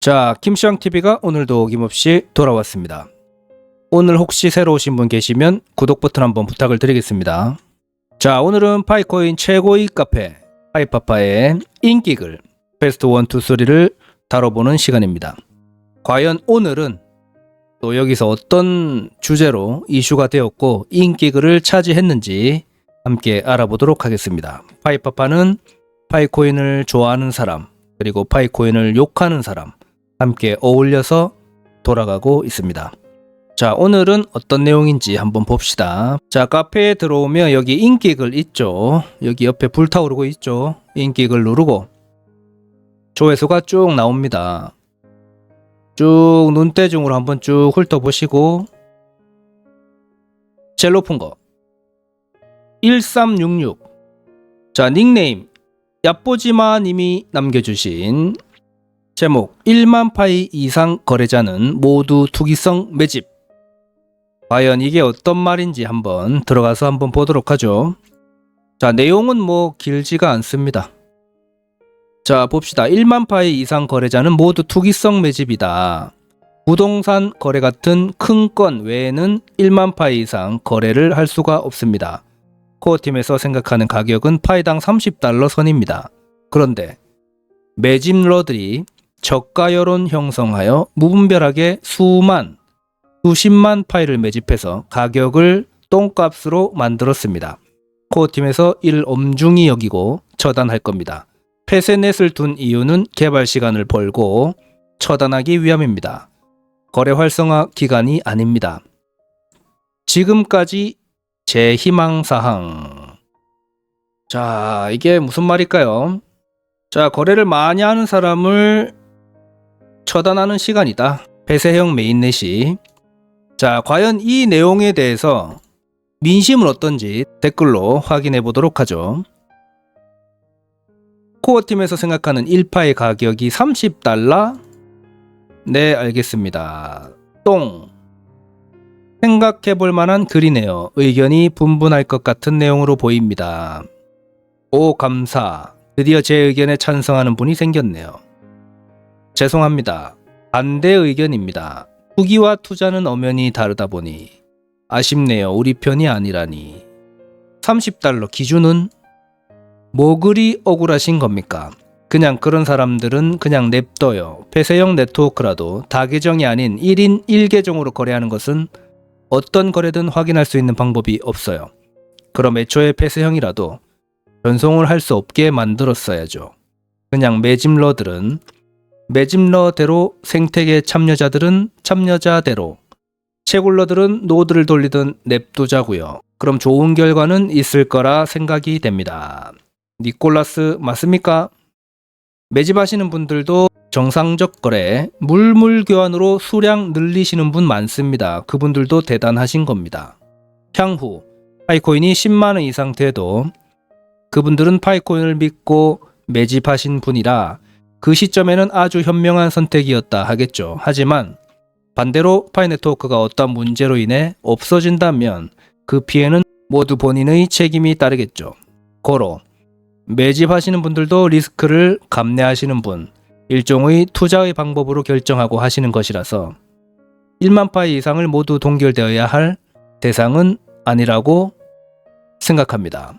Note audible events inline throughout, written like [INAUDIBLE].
자, 김시황TV가 오늘도 어김없이 돌아왔습니다. 오늘 혹시 새로 오신 분 계시면 구독 버튼 한번 부탁을 드리겠습니다. 자, 오늘은 파이코인 최고의 카페 파이파파의 인기글 베스트 1, 2, 3를 다뤄보는 시간입니다. 과연 오늘은 또 여기서 어떤 주제로 이슈가 되었고 인기글을 차지했는지 함께 알아보도록 하겠습니다. 파이파파는 파이코인을 좋아하는 사람, 그리고 파이코인을 욕하는 사람, 함께 어울려서 돌아가고 있습니다. 자, 오늘은 어떤 내용인지 한번 봅시다. 자, 카페에 들어오면 여기 인기글 있죠. 여기 옆에 불타오르고 있죠. 인기글 누르고 조회수가 쭉 나옵니다. 쭉 눈대중으로 한번 쭉 훑어보시고 제일 높은 거 1366. 자, 닉네임 얕보지마 님이 남겨주신 제목 1만 파이 이상 거래자는 모두 투기성 매집. 과연 이게 어떤 말인지 한번 들어가서 한번 보도록 하죠. 자, 내용은 뭐 길지가 않습니다. 자, 봅시다. 1만 파이 이상 거래자는 모두 투기성 매집이다. 부동산 거래 같은 큰 건 외에는 1만 파이 이상 거래를 할 수가 없습니다. 코어팀에서 생각하는 가격은 파이당 30달러 선입니다. 그런데 매집러들이 저가 여론 형성하여 무분별하게 수만, 수십만 파일을 매집해서 가격을 똥값으로 만들었습니다. 코어팀에서 이를 엄중히 여기고 처단할 겁니다. 폐쇄넷을 둔 이유는 개발 시간을 벌고 처단하기 위함입니다. 거래 활성화 기간이 아닙니다. 지금까지 제 희망사항. 자, 이게 무슨 말일까요? 자, 거래를 많이 하는 사람을 처단하는 시간이다. 폐쇄형 메인넷이. 자, 과연 이 내용에 대해서 민심은 어떤지 댓글로 확인해 보도록 하죠. 코어 팀에서 생각하는 1파의 가격이 30달러? 네, 알겠습니다. 똥. 생각해 볼 만한 글이네요. 의견이 분분할 것 같은 내용으로 보입니다. 오, 감사. 드디어 제 의견에 찬성하는 분이 생겼네요. 죄송합니다. 반대 의견입니다. 투기와 투자는 엄연히 다르다 보니 아쉽네요. 우리 편이 아니라니. 30달러 기준은 뭐 그리 억울하신 겁니까? 그냥 그런 사람들은 그냥 냅둬요. 폐쇄형 네트워크라도 다계정이 아닌 1인 1계정으로 거래하는 것은 어떤 거래든 확인할 수 있는 방법이 없어요. 그럼 애초에 폐쇄형이라도 전송을 할 수 없게 만들었어야죠. 그냥 매집러들은 매집러대로 생태계 참여자들은 참여자대로 채굴러들은 노드를 돌리든 냅두자고요. 그럼 좋은 결과는 있을 거라 생각이 됩니다. 니콜라스 맞습니까? 매집하시는 분들도 정상적 거래, 물물 교환으로 수량 늘리시는 분 많습니다. 그분들도 대단하신 겁니다. 향후 파이코인이 10만 원 이상 돼도 그분들은 파이코인을 믿고 매집하신 분이라 그 시점에는 아주 현명한 선택이었다 하겠죠. 하지만 반대로 파이네트워크가 어떤 문제로 인해 없어진다면 그 피해는 모두 본인의 책임이 따르겠죠. 고로 매집하시는 분들도 리스크를 감내하시는 분, 일종의 투자의 방법으로 결정하고 하시는 것이라서 1만 파이 이상을 모두 동결되어야 할 대상은 아니라고 생각합니다.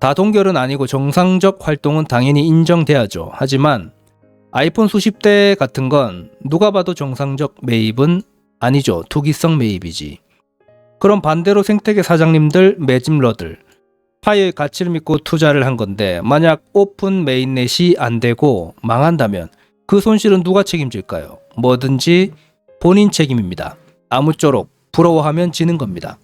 다 동결은 아니고 정상적 활동은 당연히 인정돼야죠. 하지만 아이폰 수십 대 같은 건 누가 봐도 정상적 매입은 아니죠. 투기성 매입이지. 그럼 반대로 생태계 사장님들, 매집러들, 파이의 가치를 믿고 투자를 한 건데 만약 오픈 메인넷이 안 되고 망한다면 그 손실은 누가 책임질까요? 뭐든지 본인 책임입니다. 아무쪼록 부러워하면 지는 겁니다.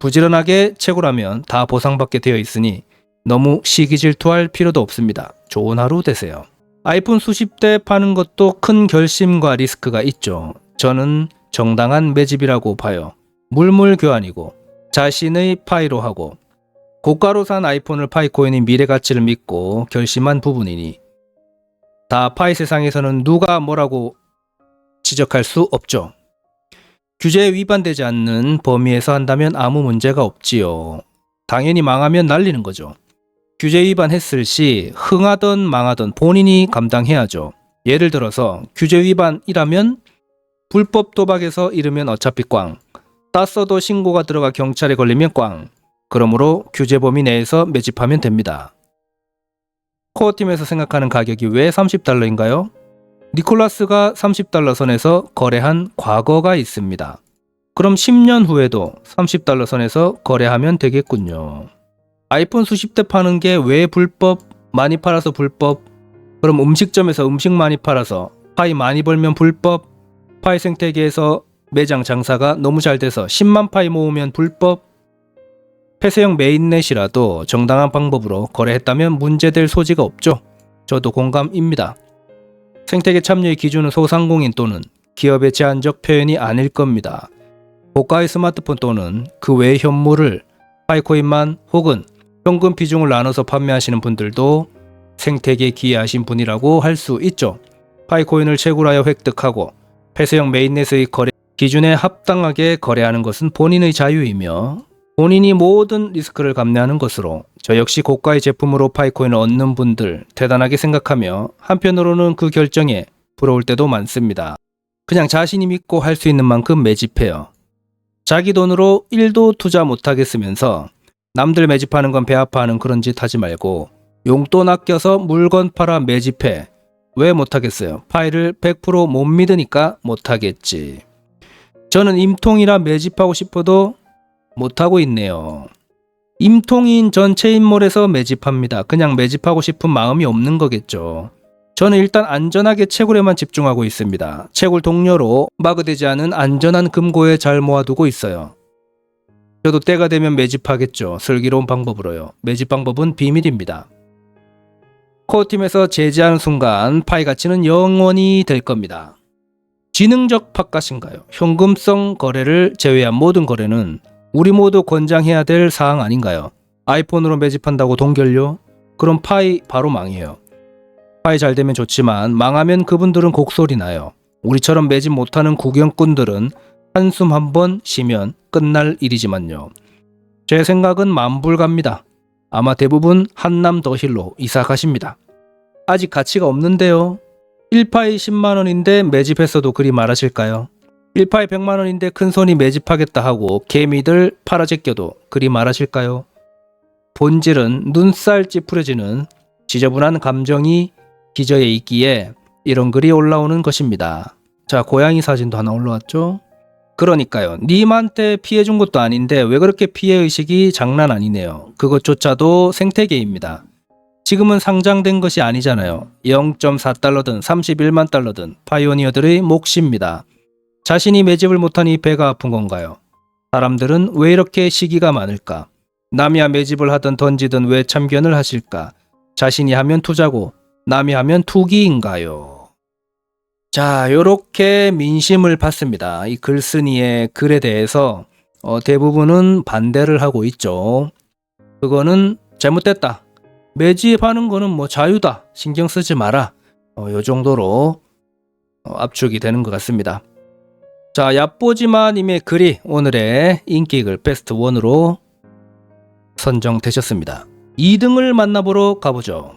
부지런하게 채굴하면 다 보상받게 되어 있으니 너무 시기 질투할 필요도 없습니다. 좋은 하루 되세요. 아이폰 수십 대 파는 것도 큰 결심과 리스크가 있죠. 저는 정당한 매집이라고 봐요. 물물 교환이고 자신의 파이로 하고 고가로 산 아이폰을 파이코인의 미래 가치를 믿고 결심한 부분이니 다 파이 세상에서는 누가 뭐라고 지적할 수 없죠. 규제에 위반되지 않는 범위에서 한다면 아무 문제가 없지요. 당연히 망하면 날리는 거죠. 규제 위반했을 시 흥하던 망하던 본인이 감당해야죠. 예를 들어서 규제 위반이라면 불법 도박에서 잃으면 어차피 꽝. 땄어도 신고가 들어가 경찰에 걸리면 꽝. 그러므로 규제 범위 내에서 매집하면 됩니다. 코어팀에서 생각하는 가격이 왜 30달러인가요? 니콜라스가 30달러 선에서 거래한 과거가 있습니다. 그럼 10년 후에도 30달러 선에서 거래하면 되겠군요. 아이폰 수십 대 파는 게 왜 불법? 많이 팔아서 불법? 그럼 음식점에서 음식 많이 팔아서 파이 많이 벌면 불법? 파이 생태계에서 매장 장사가 너무 잘 돼서 10만 파이 모으면 불법? 폐쇄형 메인넷이라도 정당한 방법으로 거래했다면 문제될 소지가 없죠. 저도 공감입니다. 생태계 참여의 기준은 소상공인 또는 기업의 제한적 표현이 아닐 겁니다. 고가의 스마트폰 또는 그 외의 현물을 파이코인만 혹은 현금 비중을 나눠서 판매하시는 분들도 생태계에 기여하신 분이라고 할 수 있죠. 파이코인을 채굴하여 획득하고 폐쇄형 메인넷의 거래 기준에 합당하게 거래하는 것은 본인의 자유이며 본인이 모든 리스크를 감내하는 것으로 저 역시 고가의 제품으로 파이코인을 얻는 분들 대단하게 생각하며 한편으로는 그 결정에 부러울 때도 많습니다. 그냥 자신이 믿고 할 수 있는 만큼 매집해요. 자기 돈으로 1도 투자 못하겠으면서 남들 매집하는 건 배 아파하는 그런 짓 하지 말고 용돈 아껴서 물건 팔아 매집해. 왜 못하겠어요? 파일을 100%못 믿으니까 못하겠지. 저는 임통이라 매집하고 싶어도 못하고 있네요. 임통인 전 체인몰에서 매집합니다. 그냥 매집하고 싶은 마음이 없는 거겠죠. 저는 일단 안전하게 채굴에만 집중하고 있습니다. 채굴 동료로 마그되지 않은 안전한 금고에 잘 모아두고 있어요. 저도 때가 되면 매집하겠죠. 슬기로운 방법으로요. 매집 방법은 비밀입니다. 코어팀에서 제지하는 순간 파이 가치는 영원히 될 겁니다. 지능적 팟갓인가요? 현금성 거래를 제외한 모든 거래는 우리 모두 권장해야 될 사항 아닌가요? 아이폰으로 매집한다고 동결요? 그럼 파이 바로 망해요. 파이 잘 되면 좋지만 망하면 그분들은 곡소리 나요. 우리처럼 매집 못하는 구경꾼들은 한숨 한번 쉬면 끝날 일이지만요. 제 생각은 만불갑니다. 아마 대부분 한남 더힐로 이사 가십니다. 아직 가치가 없는데요. 1파이 10만원인데 매집했어도 그리 말하실까요? 1파이 100만 원인데 큰 손이 매집하겠다 하고 개미들 팔아 제껴도 그리 말하실까요? 본질은 눈살 찌푸려지는 지저분한 감정이 기저에 있기에 이런 글이 올라오는 것입니다. 자, 고양이 사진도 하나 올라왔죠? 그러니까요. 님한테 피해 준 것도 아닌데 왜 그렇게 피해 의식이 장난 아니네요. 그것조차도 생태계입니다. 지금은 상장된 것이 아니잖아요. 0.4달러든 31만 달러든 파이오니어들의 몫입니다. 자신이 매집을 못하니 배가 아픈 건가요? 사람들은 왜 이렇게 시기가 많을까? 남이야 매집을 하든 던지든 왜 참견을 하실까? 자신이 하면 투자고 남이 하면 투기인가요? 자, 요렇게 민심을 받습니다. 이 글쓴이의 글에 대해서 어, 대부분은 반대를 하고 있죠. 그거는 잘못됐다. 매집하는 거는 뭐 자유다. 신경 쓰지 마라. 어, 요 정도로 어, 압축이 되는 것 같습니다. 자, 얕보지마님의 글이 오늘의 인기글 베스트 1으로 선정되셨습니다. 2등을 만나보러 가보죠.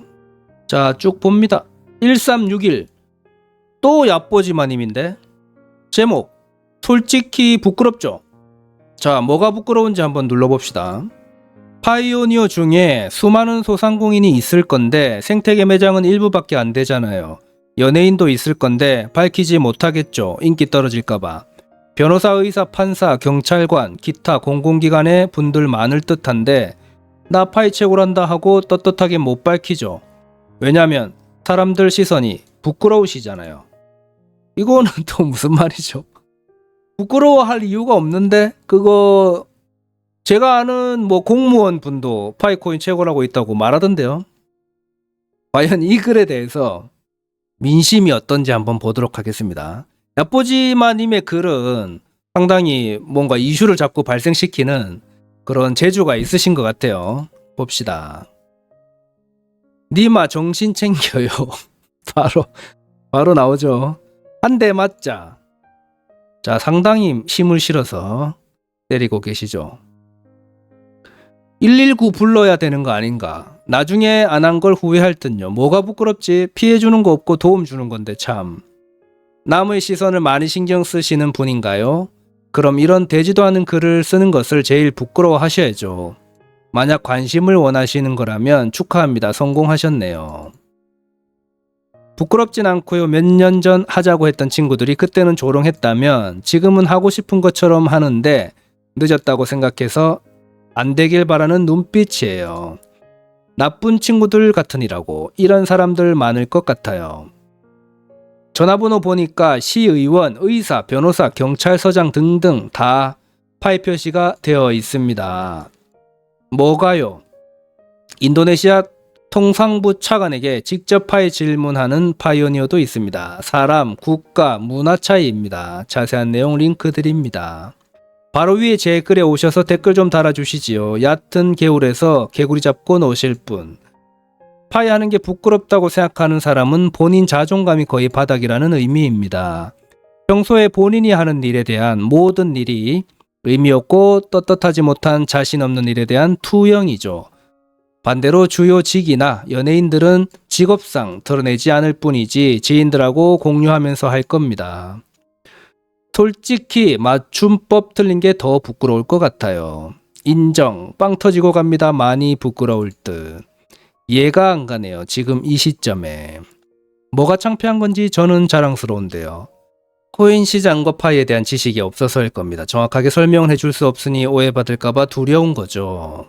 자, 쭉 봅니다. 1361. 또 얕보지마님인데? 제목. 솔직히 부끄럽죠? 자, 뭐가 부끄러운지 한번 눌러봅시다. 파이오니어 중에 수많은 소상공인이 있을 건데 생태계 매장은 일부밖에 안 되잖아요. 연예인도 있을 건데 밝히지 못하겠죠. 인기 떨어질까봐. 변호사, 의사, 판사, 경찰관, 기타 공공기관의 분들 많을 듯한데 나 파이 채굴한다 하고 떳떳하게 못 밝히죠. 왜냐면 사람들 시선이 부끄러우시잖아요. 이거는 [LAUGHS] 또 무슨 말이죠? 부끄러워할 이유가 없는데 그거 제가 아는 뭐 공무원 분도 파이코인 채굴하고 있다고 말하던데요. 과연 이 글에 대해서 민심이 어떤지 한번 보도록 하겠습니다. 얕보지마님의 글은 상당히 뭔가 이슈를 자꾸 발생시키는 그런 재주가 있으신 것 같아요. 봅시다. 니마 정신 챙겨요. [LAUGHS] 바로 바로 나오죠. 한 대 맞자. 자, 상당히 힘을 실어서 때리고 계시죠. 119 불러야 되는 거 아닌가? 나중에 안 한 걸 후회할 듯요. 뭐가 부끄럽지? 피해 주는 거 없고 도움 주는 건데 참. 남의 시선을 많이 신경 쓰시는 분인가요? 그럼 이런 되지도 않은 글을 쓰는 것을 제일 부끄러워 하셔야죠. 만약 관심을 원하시는 거라면 축하합니다. 성공하셨네요. 부끄럽진 않고요. 몇 년 전 하자고 했던 친구들이 그때는 조롱했다면 지금은 하고 싶은 것처럼 하는데 늦었다고 생각해서 안 되길 바라는 눈빛이에요. 나쁜 친구들 같으니라고 이런 사람들 많을 것 같아요. 전화번호 보니까 시의원, 의사, 변호사, 경찰서장 등등 다 파이 표시가 되어 있습니다. 뭐가요? 인도네시아 통상부 차관에게 직접 파이 질문하는 파이오니어도 있습니다. 사람, 국가, 문화 차이입니다. 자세한 내용 링크 드립니다. 바로 위에 제 글에 오셔서 댓글 좀 달아주시지요. 얕은 개울에서 개구리 잡고 노실 분. 파이 하는 게 부끄럽다고 생각하는 사람은 본인 자존감이 거의 바닥이라는 의미입니다. 평소에 본인이 하는 일에 대한 모든 일이 의미 없고 떳떳하지 못한 자신 없는 일에 대한 투영이죠. 반대로 주요 직이나 연예인들은 직업상 드러내지 않을 뿐이지 지인들하고 공유하면서 할 겁니다. 솔직히 맞춤법 틀린 게 더 부끄러울 것 같아요. 인정. 빵 터지고 갑니다. 많이 부끄러울 듯. 이해가 안 가네요. 지금 이 시점에. 뭐가 창피한 건지 저는 자랑스러운데요. 코인 시장과 파이에 대한 지식이 없어서일 겁니다. 정확하게 설명을 해줄 수 없으니 오해받을까봐 두려운 거죠.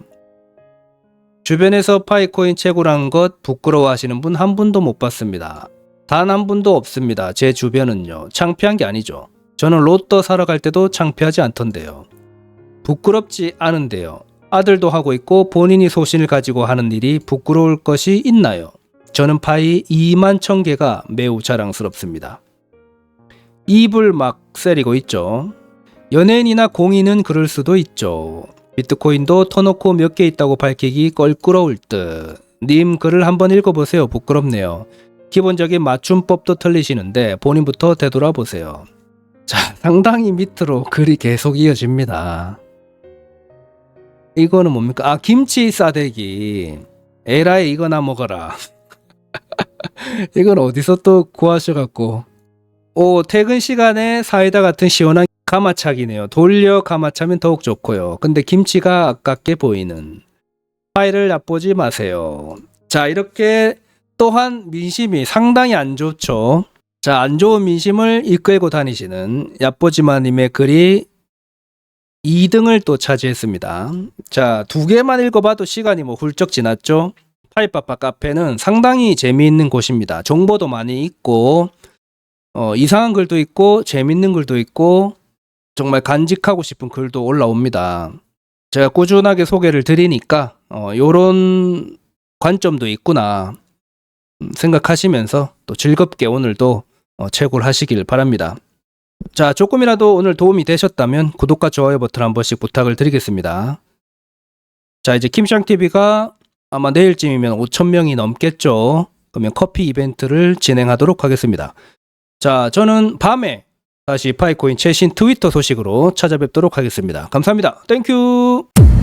주변에서 파이코인 채굴한 것 부끄러워하시는 분 한 분도 못 봤습니다. 단 한 분도 없습니다. 제 주변은요. 창피한 게 아니죠. 저는 로또 사러 갈 때도 창피하지 않던데요. 부끄럽지 않은데요. 아들도 하고 있고 본인이 소신을 가지고 하는 일이 부끄러울 것이 있나요? 저는 파이 2만 천 개가 매우 자랑스럽습니다. 입을 막 세리고 있죠. 연예인이나 공인은 그럴 수도 있죠. 비트코인도 터놓고 몇 개 있다고 밝히기 껄끄러울 듯. 님 글을 한번 읽어보세요. 부끄럽네요. 기본적인 맞춤법도 틀리시는데 본인부터 되돌아보세요. 자, 상당히 밑으로 글이 계속 이어집니다. 이거는 뭡니까? 아, 김치 싸대기. 에라이 이거나 먹어라. [LAUGHS] 이건 어디서 또 구하셔갖고. 오, 퇴근 시간에 사이다 같은 시원한 가마차기네요. 돌려 가마차면 더욱 좋고요. 근데 김치가 아깝게 보이는. 파이를 얕보지 마세요. 자, 이렇게 또한 민심이 상당히 안 좋죠. 자, 안 좋은 민심을 이끌고 다니시는 얕보지마님의 글이 2등을 또 차지했습니다. 자, 두 개만 읽어봐도 시간이 뭐 훌쩍 지났죠. 파이빠빠 카페는 상당히 재미있는 곳입니다. 정보도 많이 있고, 어, 이상한 글도 있고, 재밌는 글도 있고, 정말 간직하고 싶은 글도 올라옵니다. 제가 꾸준하게 소개를 드리니까, 어, 요런 관점도 있구나, 음, 생각하시면서 또 즐겁게 오늘도 어, 채굴 하시길 바랍니다. 자, 조금이라도 오늘 도움이 되셨다면 구독과 좋아요 버튼 한 번씩 부탁을 드리겠습니다. 자, 이제 킴샹TV가 아마 내일쯤이면 5천명이 넘겠죠. 그러면 커피 이벤트를 진행하도록 하겠습니다. 자, 저는 밤에 다시 파이코인 최신 트위터 소식으로 찾아뵙도록 하겠습니다. 감사합니다. 땡큐!